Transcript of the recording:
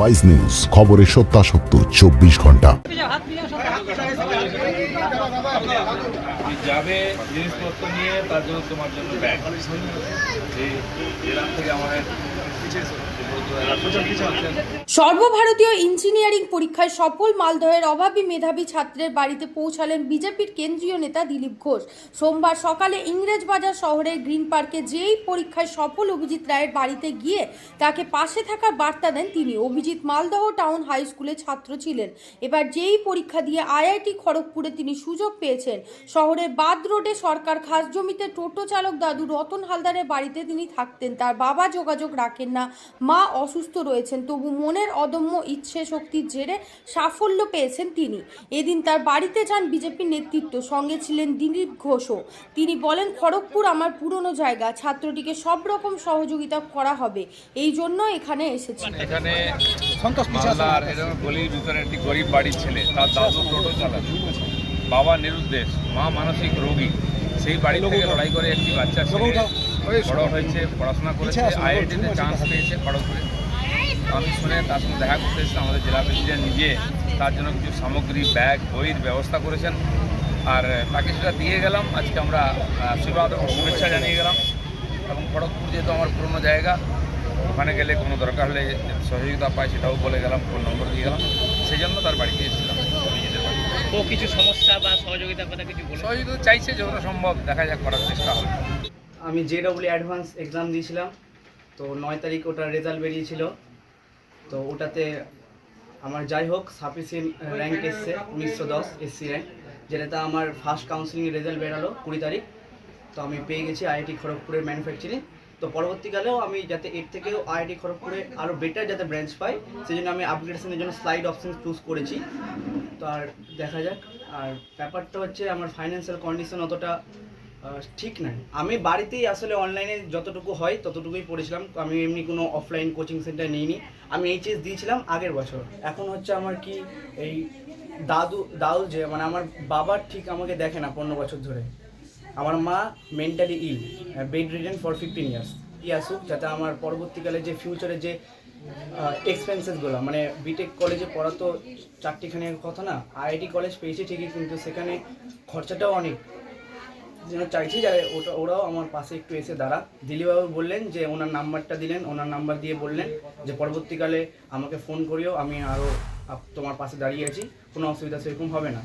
Wise news খবরের সত্যাসত্য চব্বিশ ঘণ্টা। তুই যাবে জিনিসপত্র নিয়ে, তার জন্য তোমার জন্য ব্যাগ এলাম থেকে আমাদের সর্বভারতীয় ইঞ্জিনিয়ারিং পরীক্ষায় সফল মালদহের অভাবী মেধাবী ছাত্রের বাড়িতে পৌঁছালেন বিজেপির কেন্দ্রীয় নেতা দিলীপ ঘোষ। সোমবার সকালে ইংরেজবাজার শহরের গ্রিন পার্কে যেই পরীক্ষায় সফল অভিজিৎ রায়ের বাড়িতে গিয়ে তাকে পাশে থাকার বার্তা দেন তিনি। অভিজিৎ মালদহ টাউন হাই স্কুলে ছাত্র ছিলেন। এবার যেই পরীক্ষা দিয়ে আইআইটি খড়গপুরে তিনি সুযোগ পেয়েছেন। শহরের বাদ রোডে সরকার খাস জমিতে টোটো চালক দাদু রতন হালদারের বাড়িতে তিনি থাকতেন। তার বাবা যোগাযোগ রাখেন না। মা অসুস্থ রয়েছেন, তবু মনের অদম্য ইচ্ছে শক্তির জেরে সাফল্য পেয়েছেন তিনি। এদিন তার বাড়িতে যান বিজেপি নেতৃত্ব, সঙ্গে ছিলেন দিলীপ ঘোষও। তিনি বলেন, খড়গপুর আমার পুরনো জায়গা, ছাত্রটিকে সব রকম সহযোগিতা করা হবে। এই জন্য এখানে এসেছি। এখানে মালদার, এরকম গলির ভিতরে একটি গরিব বাড়ির ছেলে, তার দাদু টোটো চালান বাবা নিরুদ্দেশ মা মানসিক রোগী। সেই বাড়ি থেকে লড়াই করে একটি বাচ্চা বড় হয়েছে পড়াশোনা করেছে আইআইটিতে চান্স পেয়েছে খড়গপুরে। আমি শুনে তার সঙ্গে দেখা করতে এসেছিলাম আমাদের জেলা প্রেসিডেন্ট নিজে তার জন্য কিছু সামগ্রী ব্যাগ বইয়ের ব্যবস্থা করেছেন। আর তাকে সেটা দিয়ে গেলাম। আজকে আমরা আশীর্বাদ এবং শুভেচ্ছা জানিয়ে গেলাম। এবং খড়গপুর যেহেতু আমার পুরনো জায়গা ওখানে গেলে কোনো দরকার হলে সহযোগিতা পাই সেটাও বলে গেলাম ফোন নম্বর দিয়ে গেলাম। সেই জন্য তার বাড়িতে এসেছিলাম। ও কিছু সমস্যা বা সহযোগিতার কথা কিছু বলে সহযোগিতা চাইছে যতটা সম্ভব দেখা যাক করার চেষ্টা হবে। আমি জে ডব্লিউ অ্যাডভান্স এক্সাম দিয়েছিলাম তো নয় তারিখ ওটার রেজাল্ট বেরিয়েছিল। তো ওটাতে আমার যাই হোক সাফিসিয়েন্ট র্যাঙ্ক এসছে উনিশশো দশ এসসি র্যাঙ্ক যেটাতে আমার ফার্স্ট কাউন্সিলিং রেজাল্ট বেরালো কুড়ি তারিখ। তো আমি পেয়ে গেছি আইআইটি খড়গপুরের ম্যানুফ্যাকচারিং তো পরবর্তীকালেও আমি যাতে এর থেকেও আইআইটি খড়গপুরে আরও বেটার যাতে ব্রাঞ্চ পাই সেই জন্য আমি আপগ্রেডেশনের জন্য স্লাইড অপশন চুজ করেছি। তো আর দেখা যাক, আর ব্যাপারটা হচ্ছে আমার ফাইন্যান্সিয়াল কন্ডিশন অতটা ঠিক নাই। আমি বাড়িতেই আসলে অনলাইনে যতটুকু হয় ততটুকুই পড়েছিলাম, আমি এমনি কোনো অফলাইন কোচিং সেন্টার নিইনি। আমি এইচএস দিয়েছিলাম আগের বছর। এখন হচ্ছে আমার কি এই দাদু দাদু যে মানে আমার বাবার ঠিক আমাকে দেখে না পনেরো বছর ধরে। আমার মা mentally ill bedridden for fifteen years ই আসুক, যাতে আমার পরবর্তীকালে যে ফিউচারে যে এক্সপেন্সেসগুলো মানে বিটেক কলেজে পড়া তো চারটিখানি কথা না আইআইটি কলেজ পেয়েছি ঠিকই, কিন্তু সেখানে খরচাটাও অনেক। যেন চাইছি যে ওটা, ওরাও আমার পাশে একটু এসে দাঁড়া। দিলীপবাবু বললেন যে ওনার নাম্বারটা দিলেন, ওনার নাম্বার দিয়ে বললেন যে পরবর্তীকালে আমাকে ফোন করিও, আমি আরও তোমার পাশে দাঁড়িয়ে আছি, কোনো অসুবিধা সেরকম হবে না।